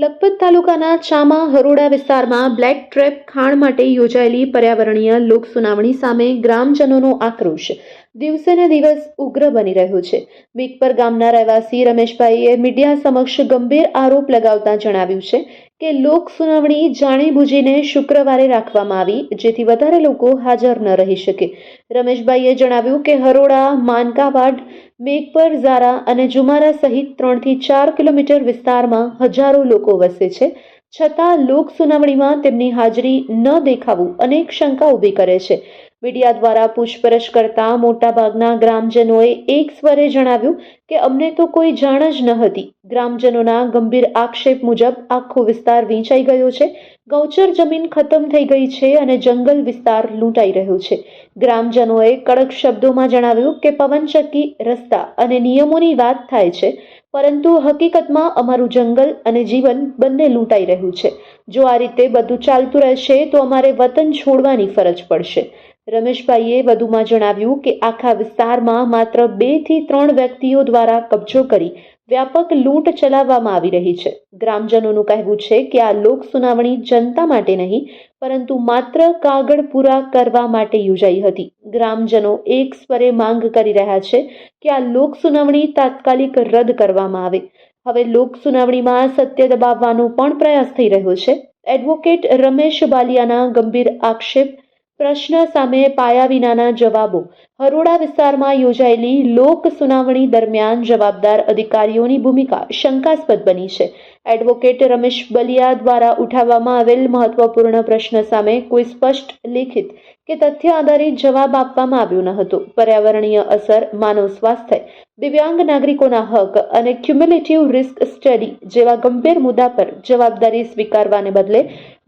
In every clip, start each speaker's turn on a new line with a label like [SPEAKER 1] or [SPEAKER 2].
[SPEAKER 1] લખપત તાલુકાના ચામા હરોડા વિસ્તારમાં black trap ખાણ માટે યોજાયેલી પર્યાવરણીય લોક સુનાવણી સામે ગ્રામજનોનો આક્રોશ. દિવસે ને દિવસ ઉગ્ર બની રહ્યો છે. વીકપર ગામના રહેવાસી રમેશભાઈએ મીડિયા સમક્ષ ગંભીર આરોપ લગાવતા જણાવ્યું છે કે લોક સુનાવણી જાણીબૂજીને શુક્રવારે રાખવામાં આવી, જેથી વધારે લોકો હાજર ન રહી શકે. રમેશભાઈએ જણાવ્યું કે હરોડા માનકાવાડ, મેઘપર, ઝારા અને જુમારા સહિત ત્રણથી ચાર કિલોમીટર વિસ્તારમાં હજારો લોકો વસે છે. છતાં, લોક સુનાવણીમાં તેમની હાજરી ન દેખાવું અનેક શંકા ઊભી કરે છે. મીડિયા દ્વારા પૂછપરછ કરતા મોટાભાગના ગ્રામજનોએ એક સ્વરે જણાવ્યું કે અમને તો કોઈ જાણ જ ન હતી. ગ્રામજનોના ગંભીર આક્ષેપ મુજબ આખો વિસ્તાર વીંચાઈ ગયો છે. ગૌચર જમીન ખતમ થઈ ગઈ છે અને જંગલ વિસ્તાર લૂંટાઈ રહ્યો છે. ગ્રામજનોએ કડક શબ્દોમાં જણાવ્યું કે પવનચક્કી, રસ્તા અને નિયમોની વાત થાય છે, પરંતુ હકીકતમાં અમારું જંગલ અને જીવન બંને લૂંટાઈ રહ્યું છે. જો આ રીતે બધું ચાલતું રહેશે તો અમારે વતન છોડવાની ફરજ પડશે. રમેશભાઈએ વધુમાં જણાવ્યું કે આખા વિસ્તારમાં માત્ર બેથી ત્રણ વ્યક્તિઓ દ્વારા કબજો કરી વ્યાપક લૂંટ ચલાવવામાં આવી રહી છે. ગ્રામજનોનું કહેવું છે કે આ લોક સુનાવણી જનતા માટે નહીં, પરંતુ માત્ર કાગળ પૂરા કરવા માટે યોજાઈ હતી. ગ્રામજનો એક સ્વરે માંગ કરી રહ્યા છે કે આ લોક સુનાવણી તાત્કાલિક રદ કરવામાં આવે. હવે લોક સુનાવણીમાં સત્ય દબાવવાનો પણ પ્રયાસ થઈ રહ્યો છે. એડવોકેટ રમેશ બાલિયાના ગંભીર આક્ષેપ પ્રશ્ન સામે પાયા વિનાના જવાબો. હરોડા વિસ્તારમાં યોજાયેલી લોક સુનાવણી દરમિયાન જવાબદાર અધિકારીઓની ભૂમિકા શંકાસ્પદ બની છે. એડવોકેટ રમેશ બલિયા દ્વારા ઉઠાવવામાં આવેલ મહત્વપૂર્ણ પ્રશ્ન સામે કોઈ સ્પષ્ટ લેખિત કે તથ્ય આધારિત જવાબ આપવામાં આવ્યો ન હતો. પર્યાવરણીય અસર માનવ સ્વાસ્થ્ય દિવ્યાંગ નાગરિકોના હક અને ક્યુમ્યુલેટિવ રિસ્ક સ્ટડી જેવા ગંભીર મુદ્દા પર જવાબદારી સ્વીકારવાને બદલે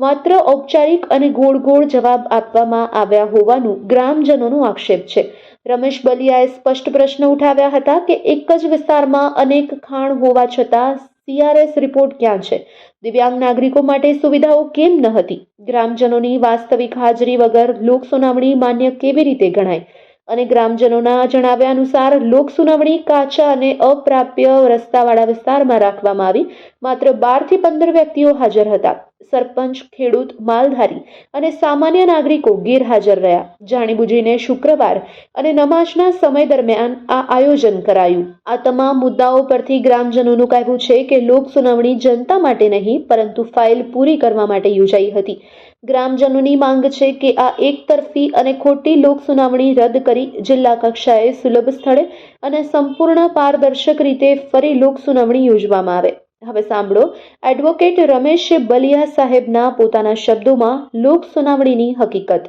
[SPEAKER 1] માત્ર ઔપચારિક અને ગોળ ગોળ જવાબ આપવામાં આવ્યા હોવાનું ગ્રામજનોનો આક્ષેપ છે. રમેશ બલિયાએ સ્પષ્ટ પ્રશ્ન ઉઠાવ્યા હતા કે એક જ વિસ્તારમાં અનેક ખાણ હોવા છતાં સીઆરએસ રિપોર્ટ ક્યાં છે? દિવ્યાંગ નાગરિકો માટે સુવિધાઓ કેમ ન હતી? ગ્રામજનોની વાસ્તવિક હાજરી વગર લોક સુનાવણી માન્ય કેવી રીતે ગણાય? અને ગ્રામજનોના જણાવ્યા અનુસાર, લોક સુનાવણી કાચા અને અપ્રાપ્ય રસ્તાવાળા વિસ્તારમાં રાખવામાં આવી. માત્ર બારથી પંદર વ્યક્તિઓ હાજર હતા. સરપંચ, ખેડૂત, માલધારી અને સામાન્ય નાગરિકો ગેરહાજર રહ્યા. જાણીબુજીને શુક્રવાર અને નમાજના સમય દરમિયાન આ આયોજન કરાયું. આ તમામ મુદ્દાઓ પરથી ગ્રામજનોનું કહેવું છે કે લોક સુનાવણી જનતા માટે નહીં, પરંતુ ફાઇલ પૂરી કરવા માટે યોજાઈ હતી. ગ્રામજનોની માંગ છે કે આ એકતરફી અને ખોટી લોક સુનાવણી રદ કરી જિલ્લા કક્ષાએ સુલભ સ્થળે અને સંપૂર્ણ પારદર્શક રીતે ફરી લોક સુનાવણી યોજવામાં આવે. હવે સાંભળો. એડવોકેટ રમેશ બલિયા સાહેબના પોતાના શબ્દોમાં લોક સુનાવણીની હકીકત.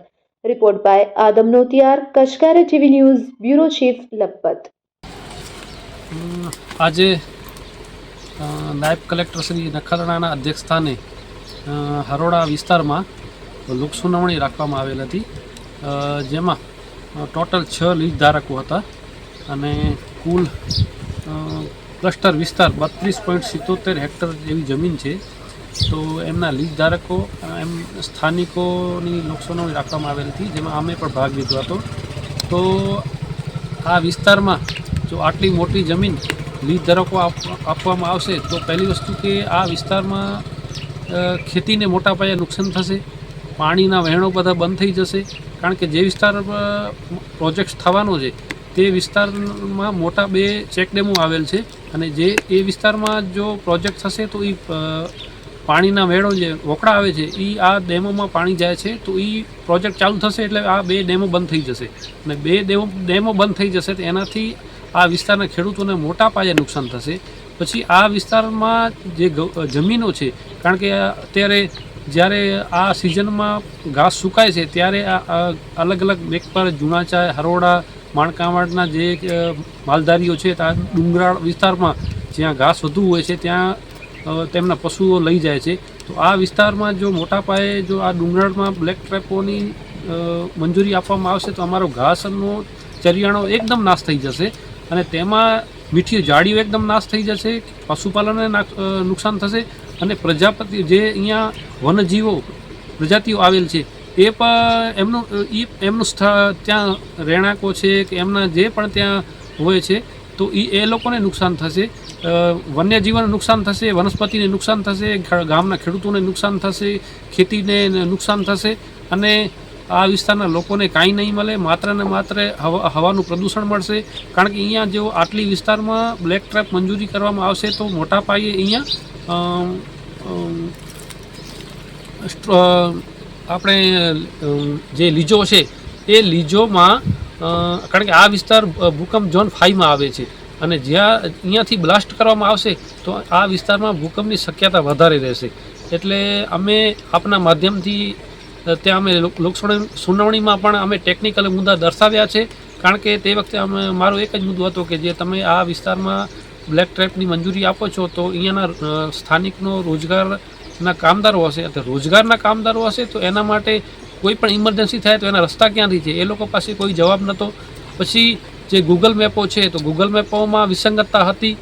[SPEAKER 1] Report by Adam Notiyar, કશકાર TV news, bureau chief Lakhpat.
[SPEAKER 2] આજે નાયબ કલેક્ટર શ્રી નખત્રાણાના અધ્યક્ષસ્થાને હરોડા વિસ્તારમાં લોક સુનાવણી રાખવામાં આવેલ હતી. જેમાં ટોટલ છ લીજ ધારકો હતા અને કુલ ક્લસ્ટર વિસ્તાર બત્રીસ પોઈન્ટ સિત્તોતેર હેક્ટર જેવી જમીન છે. તો એમના લીજ ધારકો, એમ સ્થાનિકોની લોક રાખવામાં આવેલી હતી, જેમાં અમે પણ ભાગ લીધો હતો. તો આ વિસ્તારમાં જો આટલી મોટી જમીન લીજ ધારકો આપ- આપવામાં આવશે, તો પહેલી વસ્તુ કે આ વિસ્તારમાં ખેતીને મોટા પાયે નુકસાન થશે, પાણીના વહેણો બધા બંધ થઈ જશે, કારણ કે જે વિસ્તાર પ્રોજેક્ટ થવાનો છે તે વિસ્તારમાં મોટા બે ચેકડેમો આવેલ છે અને જે એ વિસ્તારમાં જો પ્રોજેક્ટ થશે તો એ પાણીના મેળો જે વોકડા આવે છે એ આ ડેમોમાં પાણી જાય છે તો એ પ્રોજેક્ટ ચાલુ થશે એટલે આ બે ડેમો બંધ થઈ જશે. અને બે ડેમો ડેમો બંધ થઈ જશે તો એનાથી આ વિસ્તારના ખેડૂતોને મોટા પાયે નુકસાન થશે. પછી આ વિસ્તારમાં જે જમીનો છે, કારણ કે અત્યારે જ્યારે આ સિઝનમાં ઘાસ સુકાય છે, ત્યારે આ અલગ અલગ મેઘપર, જુનાચા હરોડા માણકાવાડના જે માલધારીઓ છે ત્યાં ડુંગરાળ વિસ્તારમાં જ્યાં ઘાસ વધુ હોય છે, ત્યાં તેમના પશુઓ લઈ જાય છે. તો આ વિસ્તારમાં જો મોટા પાયે જો આ ડુંગરાળમાં બ્લેક ટ્રેપોની મંજૂરી આપવામાં આવશે, તો અમારો ઘાસનો ચરિયાણો એકદમ નાશ થઈ જશે અને તેમાં મીઠી જાળીઓ એકદમ નાશ થઈ જશે, પશુપાલનને નુકસાન થશે અને પ્રજાપતિ જે અહીંયા વનજીવો પ્રજાતિઓ આવેલ છે એ પણ એમનું, એ એમનું સ્થળ ત્યાં રહેણાંકો છે કે એમના જે પણ ત્યાં હોય છે, તો એ એ લોકોને નુકસાન થશે. વન્યજીવનને નુકસાન થશે, વનસ્પતિને નુકસાન થશે ગામના ખેડૂતોને નુકસાન થશે, ખેતીને નુકસાન થશે અને આ વિસ્તારના લોકોને કાંઈ નહીં મળે, માત્ર ને માત્ર હવા, હવાનું પ્રદૂષણ મળશે. કારણ કે અહીંયા જો આટલી વિસ્તારમાં બ્લેક ટ્રેપ મંજૂરી કરવામાં આવશે તો મોટા પાયે અહીંયા આપણે જે લીજો છે, એ લીજોમાં કારણ કે આ વિસ્તાર ભૂકંપ ઝોન ફાઈવમાં આવે છે. અને જ્યાં અહીંયાથી બ્લાસ્ટ કરવામાં આવશે, તો આ વિસ્તારમાં ભૂકંપની શક્યતા વધારે રહેશે. એટલે અમે આપના માધ્યમથી ત્યાં અમે લોક સુનાવણીમાં પણ અમે ટેકનિકલ મુદ્દા દર્શાવ્યા છે. કારણ કે તે વખતે અમે, મારો એક જ મુદ્દો હતો કે જે તમે આ વિસ્તારમાં બ્લેક ટ્રેપની મંજૂરી આપો છો, તો અહીંયાના સ્થાનિકનો સ્થાનિકનો રોજગારના કામદારો હશે તો રોજગારના કામદારો હશે તો એના માટે કોઈ પણ ઇમરજન્સી થાય તો એના રસ્તા ક્યાંથી છે એ લોકો પાસે કોઈ જવાબ નહોતો પછી જે ગૂગલ મેપો છે તો ગૂગલ મેપોમાં વિસંગતતા હતી.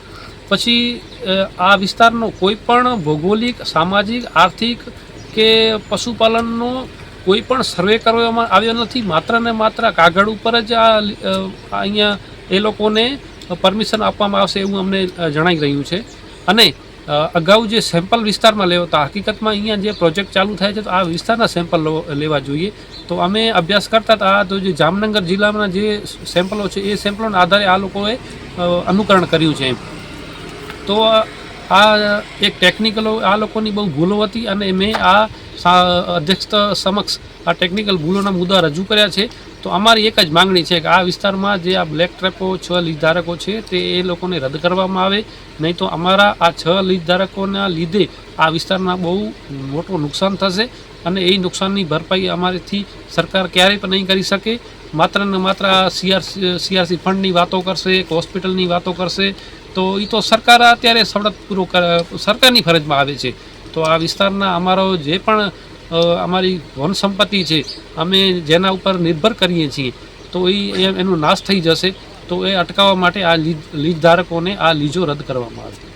[SPEAKER 2] પછી આ વિસ્તારનો કોઈ પણ ભૌગોલિક, સામાજિક, આર્થિક કે પશુપાલનનો કોઈ પણ સર્વે કરવામાં આવ્યો નથી. માત્ર ને માત્ર કાગળ ઉપર જ આ અહીંયા એ લોકોને પરમિશન આપવામાં આવશે એવું અમને જણાઈ રહ્યું છે. અને અગાઉ જે સેમ્પલ વિસ્તારમાં લેવાતા, હકીકતમાં અહીંયા જે પ્રોજેક્ટ ચાલુ થાય છે, તો આ વિસ્તારના સેમ્પલ લેવા જોઈએ. તો અમે અભ્યાસ કરતા હતા તો જે જામનગર જિલ્લામાં જે સેમ્પલો છે, એ સેમ્પલોના આધારે આ લોકોએ અનુકરણ કર્યું છે એમ. તો આ એક ટેકનિકલો આ લોકોની બહુ ભૂલો હતી અને મેં આ અધ્યક્ષ સમક્ષ આ ટેકનિકલ ભૂલોના મુદ્દા રજૂ કર્યા છે. તો અમારી એક જ માંગણી છે કે આ વિસ્તારમાં જે આ બ્લેક ટ્રેપો છ લીજ ધારકો છે તે એ લોકોને રદ કરવામાં આવે. નહીં તો અમારા આ છ લીજ ધારકોના લીધે આ વિસ્તારના બહુ મોટું નુકસાન થશે અને એ નુકસાનની ભરપાઈ અમારેથી સરકાર ક્યારેય પણ નહીં કરી શકે. માત્ર ને માત્ર સીઆરસી સીઆરસી ફંડની વાતો કરશે, એક હોસ્પિટલની વાતો કરશે. તો એ તો સરકાર અત્યારે સવડત પૂરો સરકારની ફરજમાં આવે છે. તો આ વિસ્તારના અમારો જે પણ અમારી વન સંપત્તિ છે, અમે જેના ઉપર નિર્ભર કરીએ છીએ, તો એ એનો નાશ થઈ જશે, તો એ અટકાવવા માટે આ લીજ લીજ ધારકોને આ લીજો રદ કરવામાં આવે